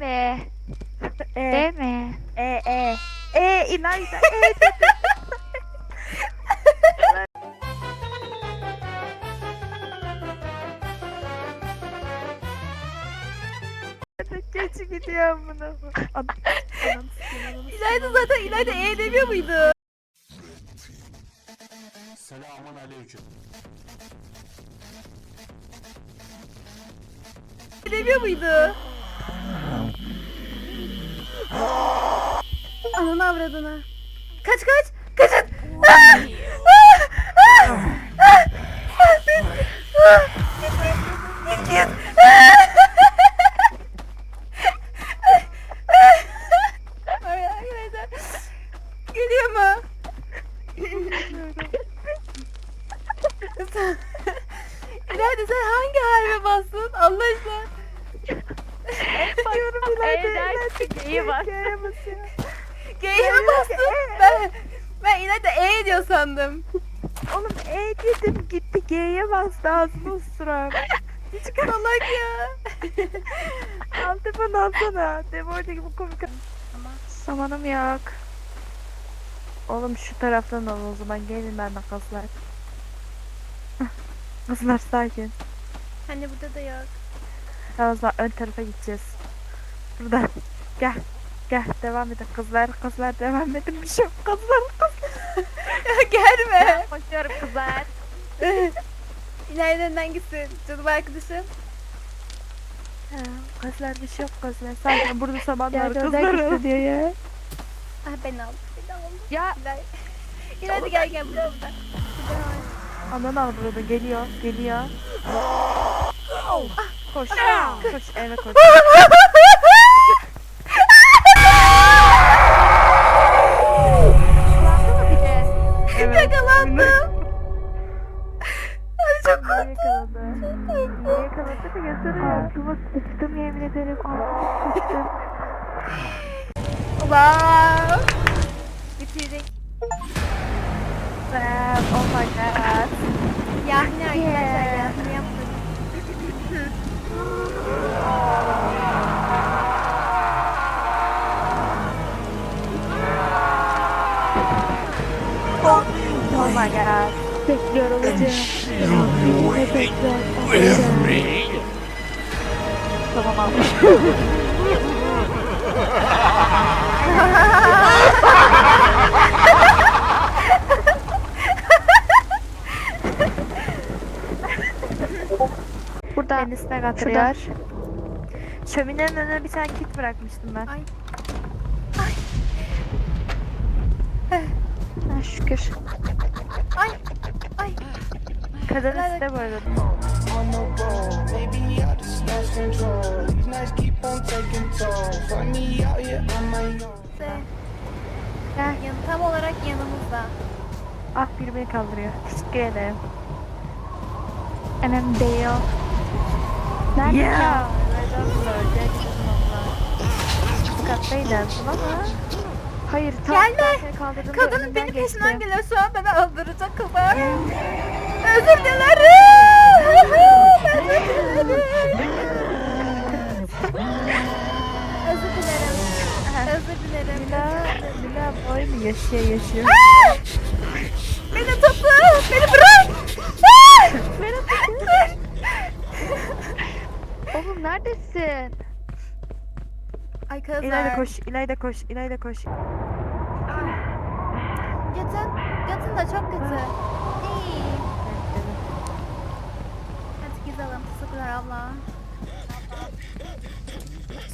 mi? E, mi? e, e. E, İlayda, e dedi. Geç gidiyor bunu. İlayda zaten İlayda E demiyor muydu? Selamun aleyküm. E demiyor muydu? Ananı avradını. Kaç kaç. Kaçın. Git, git. Geliyor mu? İlayda sen hangi harbe bastın? Allah aşkına. Diyorum İlayda, E der İlayda, ki G'yi bas. G'ye mi bastın? Ben, ben İlayda E diyor sandım. Oğlum E dedim gitti G'ye bastı ağzını ısırar. Hiç Salak ya. Telefonu alsana. Demo'daki bu komik. Samanım yok. Oğlum şu taraftan al o zaman. Gelin benden kızlar. Kızlar sakin. Hani burada da yok. Zaman ön tarafa gideceğiz. Buradan. Gel. Gel devam edin kızlar kızlar devam edin bir şey kızlar kızlar. Ya gelme. Koşuyorum kızlar. Önden gitsin. Canım arkadaşım. Ha, Kızlar bir şey yok kızlar sakin burada dördek kızlar diyor ya. Ah ben aldım. Ben aldım. Ya İlayda. İlayda gel gel burada. burada. Anan al burada geliyor geliyor. Koş koş eve koş. Yakaladı da gösteriyor. Altıma sıçtım yemin ederim. Altıma sıçtım. Wow. Bitirdik. Sam, oh my god. Yahni arkadaşlar yahni yaptık. Oh my god. Bekliyor olacağım. Tamam almış. burada. Kendisine götürüyor. Şöminenin önüne bir tane kit bırakmıştım ben. Ay. Ha, şükür. Ay. Ay. Kadın iste bu arada. Yan, tam olarak yanımızda. Ah biri beni kaldırıyor. Teşekkür ederim. Önemli değil. Nerede Ya. ya? Neden böyle? Gidelim abla. Bu kattaydı ama. Hayır tam Gelme. kaldırdığımda Kadının benim peşimden geçtim. geliyor şu an beni öldürecek kızlar. Özür dilerim. Özür dilerim. Özür dilerim. Özür dilerim. Mila, Mila boy mu yaşıyor yaşıyor. Ah! Beni tuttu. Beni bırak. Ah! Beni tutun. Oğlum neredesin? Ay kızlar. İlayda koş, İlayda koş, İlayda koş. Yatın. Yatın da çok kötü. İyi. Hadi gidelim. Teşekkürler abla.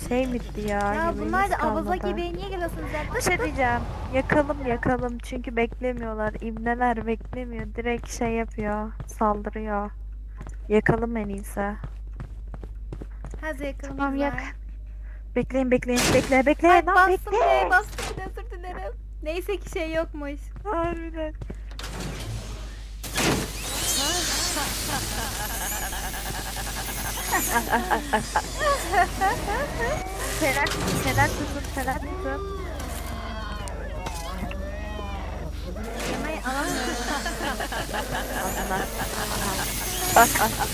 Şey bitti ya. Ya yemeğimiz bunlar da abaza kalmadı. gibi. Niye geliyorsunuz ya? Bir şey diyeceğim. Yakalım yakalım çünkü beklemiyorlar. İbneler beklemiyor. Direkt şey yapıyor. Saldırıyor. Yakalım en iyisi. Hadi yakalım Tamam, yak. Bekleyin bekleyin. Bekle bekle. Ay lan bastım bekle. be bastım bir de. Neyse ki şey yokmuş. Harbiden. Fener, fener tutun, fener tutun. Yemeği alamıyorum. Allah.